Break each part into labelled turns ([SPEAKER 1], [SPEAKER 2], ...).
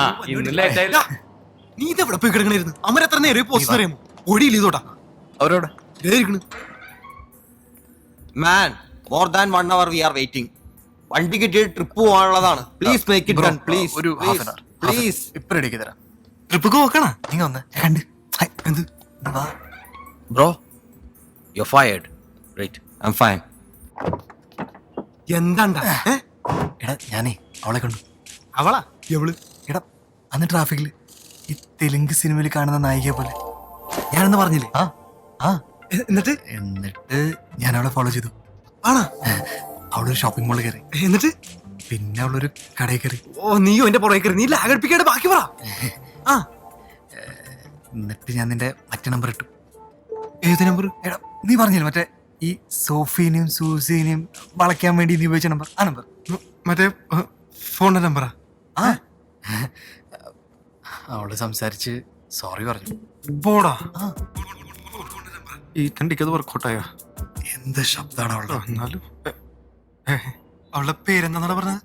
[SPEAKER 1] ആ ഇന്ന് ലേറ്റ് ആയില്ല
[SPEAKER 2] നീ ഇതെവിടെ പോയി കിടക്കണായിരുന്നു? അമര എത്ര നേരം പോസ്റ്റ് അറിയാമോ? ഒടിയില്ല ഇതോട്ടാ
[SPEAKER 3] അവരോട്?
[SPEAKER 4] Man more than one hour we are waiting വണ്ടി കിട്ടിയിട്ട് trip പോകാനുള്ളതാണ്. Please make it done please
[SPEAKER 3] ഒരു ഹാഫ് ആൻ അവർ
[SPEAKER 4] പ്ലീസ്
[SPEAKER 3] ഇപ്പൊ തരാം.
[SPEAKER 2] ട്രിപ്പ് നോക്കണ
[SPEAKER 3] നീ വന്ന്
[SPEAKER 2] കണ്ട്. എന്ത്?
[SPEAKER 4] Bro you fired right I'm fine
[SPEAKER 2] എന്താണ്ടാ?
[SPEAKER 3] എടാ ഞാനേ അവളെ കണ്ടു.
[SPEAKER 2] അവളാ?
[SPEAKER 3] എവൾ? അന്ന് ട്രാഫിക്കിൽ ഈ തെലുങ്ക് സിനിമയിൽ കാണുന്ന നായികയെ പോലെ.
[SPEAKER 2] ഞാനെന്ന് പറഞ്ഞില്ലേ?
[SPEAKER 3] ആ ആ.
[SPEAKER 2] എന്നിട്ട്?
[SPEAKER 3] എന്നിട്ട്? ഞാൻ അവളെ ഫോളോ ചെയ്തു.
[SPEAKER 2] ആണാ?
[SPEAKER 3] അവളൊരു ഷോപ്പിംഗ് മാളിൽ കയറി.
[SPEAKER 2] എന്നിട്ട്?
[SPEAKER 3] പിന്നെ അവളൊരു കടയിൽ കയറി.
[SPEAKER 2] ഓ നീയോ എന്റെ പുറകെ കയറി. നീ ലാഗടിപ്പിക്കാണ്ട് ബാക്കി പറ. ആ.
[SPEAKER 3] എന്നിട്ട് ഞാൻ നിന്റെ മറ്റേ നമ്പർ ഇട്ടു.
[SPEAKER 2] ഏത് നമ്പർ
[SPEAKER 3] നീ പറഞ്ഞില്ല മറ്റേ ഈ സോഫീനെയും സൂസീനെയും വളയ്ക്കാൻ വേണ്ടി നീ ഉപയോഗിച്ച നമ്പർ ആ നമ്പർ
[SPEAKER 2] മറ്റേ ഫോണിന്റെ നമ്പറാ
[SPEAKER 3] ആ? അവൾ സംസാരിച്ച് സോറി പറഞ്ഞു.
[SPEAKER 2] പോടാ. ഈ തണ്ടിക്കത് വർക്കൗട്ടായോ
[SPEAKER 3] എന്ത് ശബ്ദമാണ് അവളുടെ?
[SPEAKER 2] എന്നാലും ഏ, അവളുടെ പേരെന്താ പറഞ്ഞത്?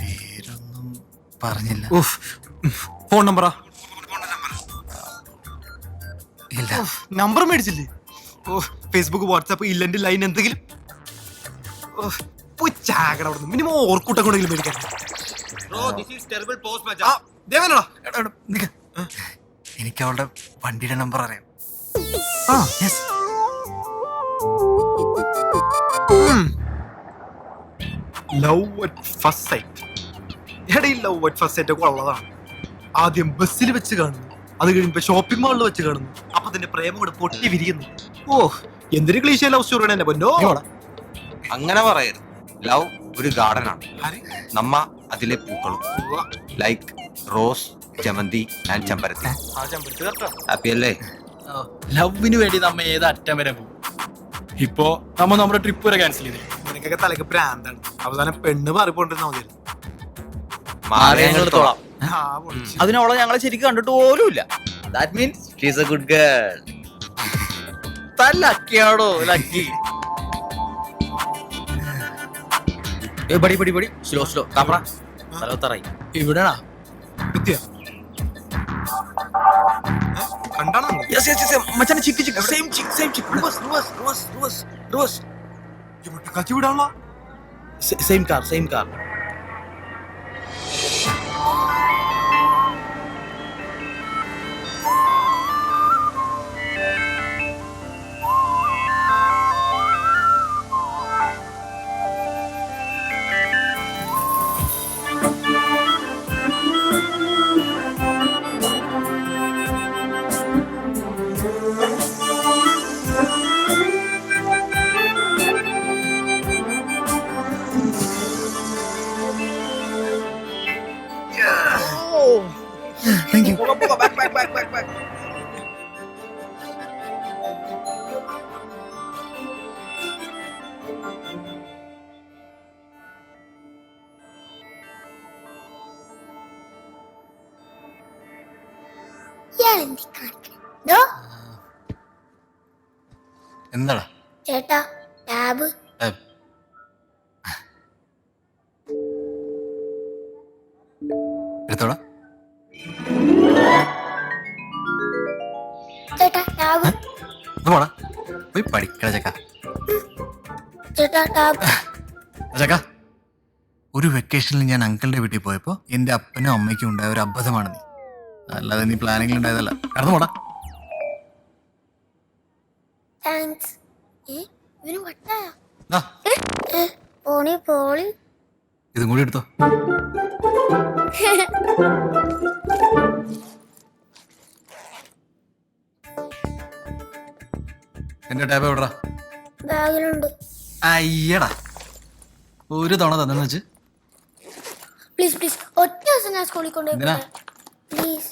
[SPEAKER 3] പേരൊന്നും പറഞ്ഞില്ല.
[SPEAKER 2] ഫോൺ നമ്പറാ
[SPEAKER 3] ഇല്ല.
[SPEAKER 2] നമ്പർ മേടിച്ചില്ലേ? ഓ ഫേസ്ബുക്ക് വാട്സാപ്പ് ഇല്ലെന്റെ ലൈൻ എന്തെങ്കിലും? ചാകട മിനിമം ഓർക്കൂട്ടം കൊണ്ടെങ്കിലും മേടിക്കാൻ.
[SPEAKER 3] എനിക്ക് അവളുടെ വണ്ടിയുടെ നമ്പർ അറിയാം.
[SPEAKER 2] ആ
[SPEAKER 3] yes
[SPEAKER 2] love at first sight എടാ ലവ് അറ്റ് ഫസ്റ്റ് സൈറ്റ് ഒക്കെ ഉള്ളതാണ്. ആദ്യം ബസ്സിൽ വെച്ച് കാണുന്നു. അത് കഴിയുമ്പോ ഷോപ്പിംഗ് മാളിൽ വെച്ച് കാണുന്നു. അപ്പൊ തന്നെ പ്രേമം കൂടെ പൊട്ടി വിരിയുന്നു. ഓ എന്തൊരു ക്ലീശ ലവ് സ്റ്റോറിയാണ് എന്നെ പൊന്നോ?
[SPEAKER 4] അങ്ങനെ പറയരുത്. ലവ് ഒരു ഗാർഡൻ ആണ്. നമ്മ അതിലെ പൂക്കളും. ലൈക്ക് റോസ് ജമന്തി ഞാൻ ചെമ്പരത്തി.
[SPEAKER 1] ആ ചെമ്പരത്തി കറക്റ്റാ
[SPEAKER 4] ഹാപ്പി അല്ലേ?
[SPEAKER 1] ലവിന് വേണ്ടി നമ്മ ഏത് അറ്റം വരെ പോകും? ഇപ്പോ നമ്മ നമ്മുടെ ട്രിപ്പ് വരെ ക്യാൻസൽ ചെയ്തേ.
[SPEAKER 2] നിനക്കൊക്കെ തലക്ക് പ്രാന്താണ്. അവസാനം പെണ്ണ് മാറിപ്പോണ്ടിരുന്ന മതി
[SPEAKER 4] മാറി ഞങ്ങളെടുത്തോളാം
[SPEAKER 2] ആ പൊളിച്ച്.
[SPEAKER 5] അതിനവളെ ഞങ്ങളെ ശരിക്കും കണ്ടിട്ട് പോലുമില്ല. That means she's a good girl താൻ ലക്കിയാണോ ലക്കി ഏ, പടി പടി പടി. Slow slow camera. തലവത്തറായി.
[SPEAKER 1] ഇവിടെയാ
[SPEAKER 5] യെസ് യെസ് യെസ് മച്ചാനെ chick chick. Same chick same chick. Reverse reverse reverse reverse. Reverse same car same car
[SPEAKER 3] എന്താടാ?
[SPEAKER 6] ചേട്ടാ ടാബ്. ചേട്ടാ ടാബ്.
[SPEAKER 3] പോടാ. പോയി പഠിക്കണ ചക്ക.
[SPEAKER 6] ചേട്ടാ ടാബ്.
[SPEAKER 3] ചക്ക. ഒരു വെക്കേഷനിൽ ഞാൻ അങ്കിളിന്റെ വീട്ടിൽ പോയപ്പോ എന്റെ അപ്പനും അമ്മയ്ക്കും ഉണ്ടായ ഒരു അബദ്ധമാണ് നീ. അല്ലാതെ നീ പ്ലാനിങ്ങിൽ ഉണ്ടായതല്ല. കടന്നു പോടാ.
[SPEAKER 6] താങ്ക്സ് ഏ ഇവന് വട്ടായോ
[SPEAKER 3] ദാ,
[SPEAKER 6] പോണി പോളി.
[SPEAKER 3] ഇതും കൂടി എടുത്തോ. എന്റെ ടാബ് എവിടാ
[SPEAKER 6] ബാഗിലുണ്ട്.
[SPEAKER 3] അയ്യടാ ഒരു തവണ തന്നെന്ന് വെച്ച്.
[SPEAKER 6] പ്ലീസ് പ്ലീസ് ഒറ്റ ദിവസം ഞാൻ സ്കൂളിൽ
[SPEAKER 3] എന്തിനാ?
[SPEAKER 6] കൊണ്ടുപോയി പ്ലീസ്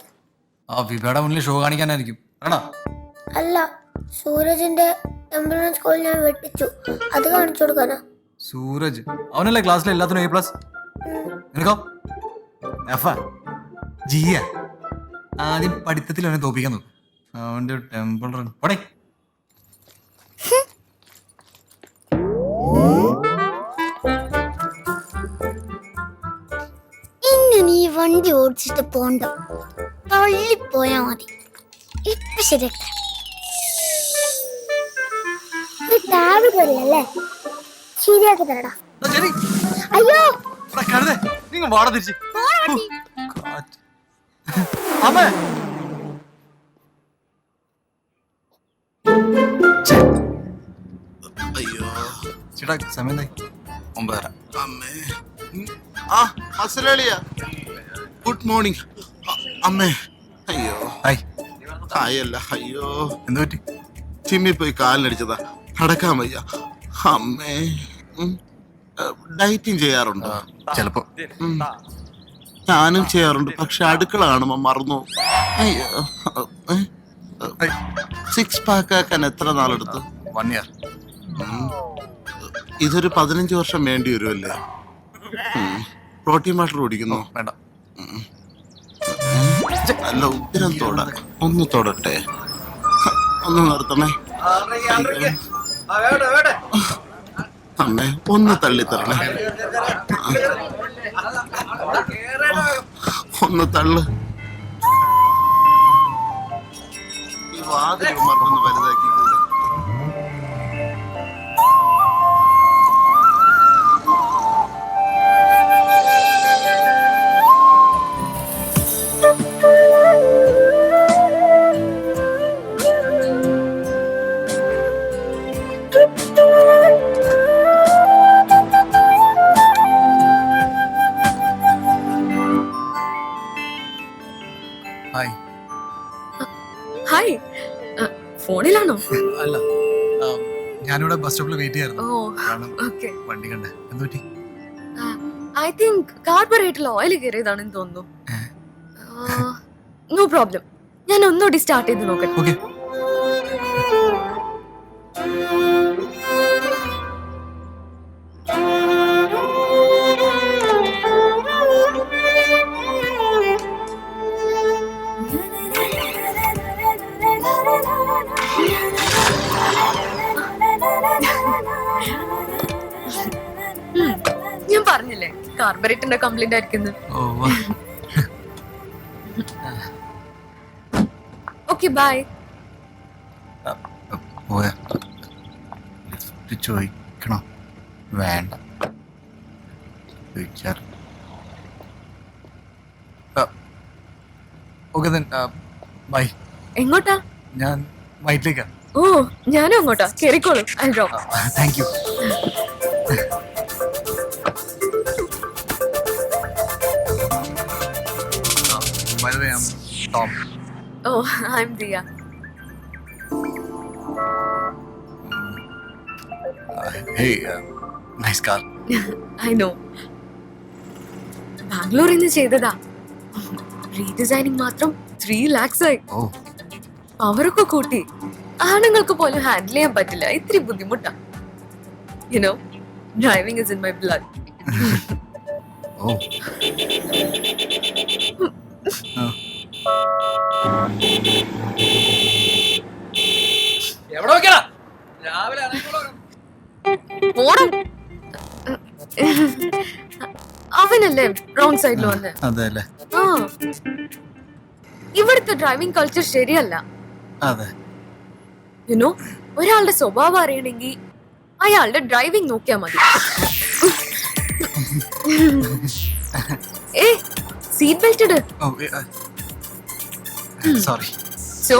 [SPEAKER 3] ആ വിഭയുടെ മുന്നിൽ ഷോ കാണിക്കാനായിരിക്കും. ആണോ?
[SPEAKER 6] അല്ല സൂരജിന്റെ എംബുലൻസ് കോൾ ഞാൻ വെട്ടിച്ചു. അത് കാണിച്ചു കൊടുക്കാനാ.
[SPEAKER 3] സൂരജ്. അവനല്ലേ ക്ലാസ്സിലെ എല്ലാത്തിനും എ പ്ലസ് നിനക്കോ? എഫ് ജിയ. ആദ്യം പഠിത്തത്തിൽ അവനെ തോപ്പിക്കുന്നു. അവന്റെ ടെമ്പിൾ റൺ പടേ.
[SPEAKER 6] ഇന്ന് നീ വണ്ടി ഓടിച്ചിട്ട് പോണ്ട. തള്ളിപ്പോയാ മതി ഇപ്പൊ ശരിയാക്കാം ടാബ് കയറിയല്ലേ ശരിയാക്കി തരടാ അയ്യോ
[SPEAKER 3] കഴുതേ നിങ്ങൾ വാട തിരിച്ച്. അമ്മേ
[SPEAKER 7] അയ്യോ
[SPEAKER 3] ചേട്ടാ സമയം ഒമ്പതര
[SPEAKER 7] അമ്മേ. ആ മസലാളിയ ഗുഡ് മോർണിംഗ് അമ്മേ അയ്യോ.
[SPEAKER 3] ഹായ്.
[SPEAKER 7] അയ്യോ.
[SPEAKER 3] എന്ത് പറ്റി?
[SPEAKER 7] ചിമ്മി പോയി കാലിനടിച്ചതാ. നടക്കാൻ വയ്യ. അമ്മേ. ഡയറ്റിങ് ചെയ്യാറുണ്ടോ?
[SPEAKER 3] ചിലപ്പോ.
[SPEAKER 7] ഞാനും ചെയ്യാറുണ്ട് പക്ഷെ അടുക്കള കാണുമ്പോ മറന്നു. അയ്യോ. സിക്സ് പാക്ക് ആക്കാൻ എത്ര നാളെടുത്തു?
[SPEAKER 3] One year.
[SPEAKER 7] ഇതൊരു പതിനഞ്ച് വർഷം വേണ്ടി വരുമല്ലേ. പ്രോട്ടീൻ വാട്ടർ കുടിക്കുന്നു?
[SPEAKER 3] വേണ്ട.
[SPEAKER 7] നല്ല ഉത്തരം തൊട. ഒന്ന് തൊടട്ടെ. ഒന്ന് നിർത്തണേ. അമ്മേ ഒന്ന് തള്ളിത്തരണേ. ഒന്ന് തള്ളു. ഈ വാതിൽ മറന്ന്
[SPEAKER 8] ഫോണിലാണോ?
[SPEAKER 3] അല്ല. ഞാനിവിടെ ബസ് സ്റ്റോപ്പിൽ വെയിറ്റ് ചെയ്യായിരുന്നു. വണ്ടി കണ്ടേ. എന്ത് പറ്റി?
[SPEAKER 8] ഐ തിങ്ക് കാർബറേറ്ററിൽ ഓയിൽ കയറിയതാണെന്ന് തോന്നുന്നു. നോ പ്രോബ്ലം ഞാൻ ഒന്നുകൂടി സ്റ്റാർട്ട് ചെയ്ത് നോക്കട്ടെ. കാർബറേറ്ററിന്റെ കംപ്ലൈന്റ് ആയിരിക്കുന്നു. ഓക്കെ ബൈ
[SPEAKER 3] പോയാ. ചോദിക്കണോ. വേണ്ട. ചോദിച്ചാൽ ഓക്കെ ബൈ
[SPEAKER 8] എങ്ങോട്ടാ?
[SPEAKER 3] ഞാൻ വൈറ്റിലേക്കാണ്
[SPEAKER 8] ഓ ഞാനും അങ്ങോട്ടാ. കേറിക്കോളൂ.
[SPEAKER 3] Thank you Tom.
[SPEAKER 8] Oh, I'm Dia.
[SPEAKER 3] Uh, hey, uh, nice car.
[SPEAKER 8] I know ബാംഗ്ലൂരിൽ നിന്ന് ചെയ്തതാ. റീഡിസൈനിങ് മാത്രം ത്രീ ലാക്സ് ആയി.
[SPEAKER 3] Oh,
[SPEAKER 8] അവരൊക്കെ കൂട്ടി. ആണുങ്ങൾക്ക് പോലും ഹാൻഡിൽ ചെയ്യാൻ പറ്റില്ല. ഇത്തിരി ബുദ്ധിമുട്ടാ. You know driving is in my blood
[SPEAKER 3] oh. Uh,
[SPEAKER 9] എവിടെ നോക്കിയാ രാവിലെ
[SPEAKER 8] പോണം അവനല്ലേ റോങ് സൈഡിൽ വന്ന്.
[SPEAKER 3] അതെ അല്ലേ
[SPEAKER 8] ആ. ഇവിടുത്തെ ഡ്രൈവിംഗ് കൾച്ചർ ശരിയല്ല.
[SPEAKER 3] അതെ.
[SPEAKER 8] യുനോ ഒരാളുടെ സ്വഭാവം അറിയണമെങ്കിൽ അയാളുടെ ഡ്രൈവിംഗ് നോക്കിയാ മതി. ഏ സീറ്റ് ബെൽറ്റ് ഇട്.
[SPEAKER 3] സോറി
[SPEAKER 8] സോ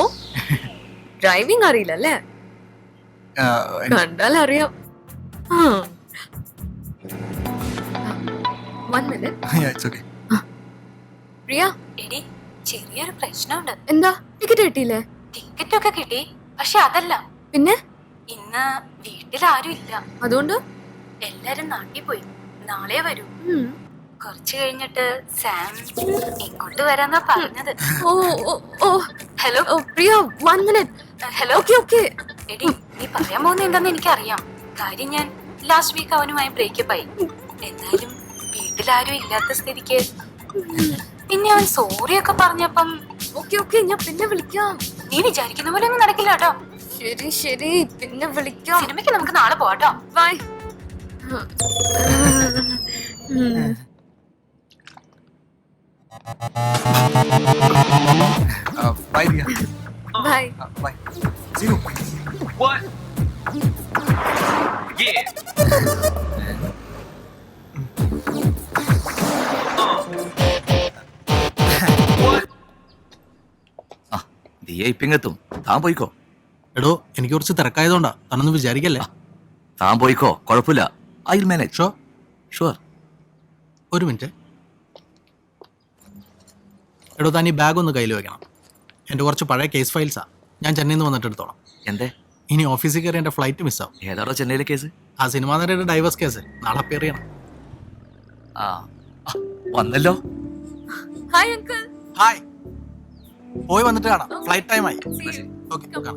[SPEAKER 8] ഡ്രൈവിംഗ് അറിയില്ല അല്ലേ കണ്ടാൽ അറിയാം പ്രിയ
[SPEAKER 10] എടി ചെറിയൊരു പ്രശ്നമുണ്ട്.
[SPEAKER 8] എന്താ? ടിക്കറ്റ് കിട്ടിയില്ലേ?
[SPEAKER 10] ടിക്കറ്റ് ഒക്കെ കിട്ടി പക്ഷെ അതല്ല.
[SPEAKER 8] പിന്നെ?
[SPEAKER 10] ഇന്ന് വീട്ടിൽ ആരും ഇല്ല
[SPEAKER 8] അതുകൊണ്ട്?
[SPEAKER 10] എല്ലാരും നാട്ടിൽ പോയി. നാളെ വരൂ. കുറച്ച് കഴിഞ്ഞിട്ട് സാം ഇങ്ങോട്ട് വരാന്നാ പറഞ്ഞത്.
[SPEAKER 8] ഓ ഓ
[SPEAKER 10] ഹലോ?
[SPEAKER 8] ഓ Priya one minute
[SPEAKER 10] hello?
[SPEAKER 8] Okay okay
[SPEAKER 10] എടി നീ പറയാൻ പോകുന്ന എന്താന്ന് എനിക്കറിയാം. കാര്യം ഞാൻ ലാസ്റ്റ് വീക്ക് അവനുമായി ബ്രേക്കപ്പ് ആയി. എന്നാലും വീട്ടിലാരും ഇല്ലാത്ത സ്ഥിതിക്ക്. പിന്നെ അവൻ സോറി ഒക്കെ പറഞ്ഞപ്പം
[SPEAKER 8] ഓക്കെ ഓക്കെ ഞാൻ പിന്നെ വിളിക്കാം.
[SPEAKER 10] നീ വിചാരിക്കുന്ന പോലെ ഒന്നും നടക്കില്ല കേട്ടോ.
[SPEAKER 8] ശരി ശരി പിന്നെ വിളിക്കാം.
[SPEAKER 10] സിനിമയ്ക്ക് നമുക്ക് നാളെ പോവാട്ടോ.
[SPEAKER 8] Bye
[SPEAKER 3] bye
[SPEAKER 8] bye
[SPEAKER 3] bye see you
[SPEAKER 11] ആ ദിയ ഇപ്പിങ്ങെത്തും താൻ പോയിക്കോ.
[SPEAKER 12] എടോ എനിക്ക് കുറച്ച് തിരക്കായതുകൊണ്ടാ. താനൊന്നും വിചാരിക്കല്ലേ?
[SPEAKER 11] താൻ പോയിക്കോ. കുഴപ്പമില്ല. ഐ മാനേജ്
[SPEAKER 12] ഷോ
[SPEAKER 11] ഷുവർ
[SPEAKER 12] ഒരു മിനിറ്റ്. എടോ താൻ ഈ ബാഗ് ഒന്ന് കയ്യിൽ വെക്കണം. എന്റെ കുറച്ച് പഴയ കേസ് ഫയൽസാ ഞാൻ ചെന്നൈയിൽ നിന്ന് വന്നിട്ട് എടുത്തോളാം.
[SPEAKER 11] എന്തേ?
[SPEAKER 12] ഇനി ഓഫീസിൽ കയറി എന്റെ ഫ്ലൈറ്റ് മിസ്സാവും
[SPEAKER 11] ഏതാടോ ചെന്നൈയിലെ കേസ്
[SPEAKER 12] ആ സിനിമാ നടിയുടെ ഡൈവേഴ്സ് കേസ് നാളെ അപ്പിയർ ചെയ്യണം.
[SPEAKER 11] ആ ആ, വന്നല്ലോ.
[SPEAKER 8] ഹായ് അങ്കിൾ
[SPEAKER 12] ഹായ് പോയി വന്നിട്ട് കാണാം. ഫ്ലൈറ്റ് ടൈം ആയി.
[SPEAKER 8] See you.
[SPEAKER 12] ഓക്കെ കാണാം.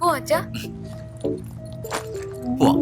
[SPEAKER 8] പോ അച്ഛാ.
[SPEAKER 11] പോവാം.